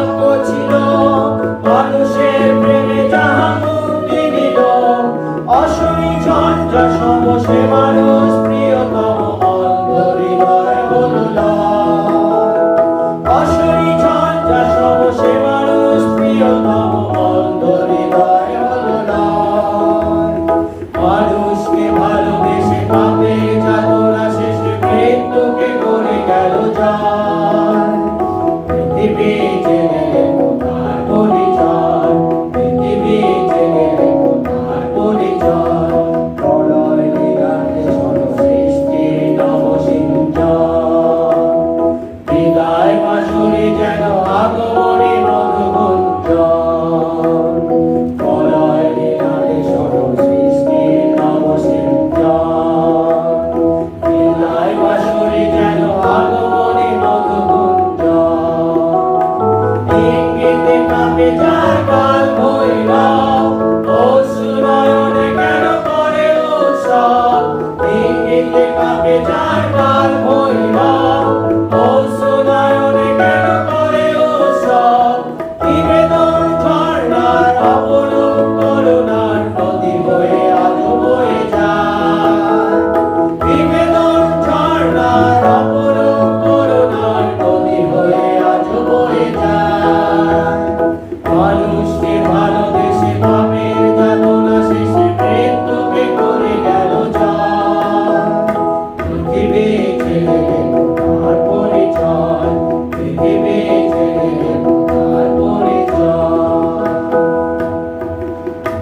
ভাগ্য ছিল, মানুষের প্রেমে যাহা মুক্তি দিল, অসুরি ঝঞ্ঝা সম সে মানুষ প্রিয়তম অন্ধ হৃদয় হল লয়। অসুরি ঝঞ্ঝা সম সে মানুষ প্রিয়তম you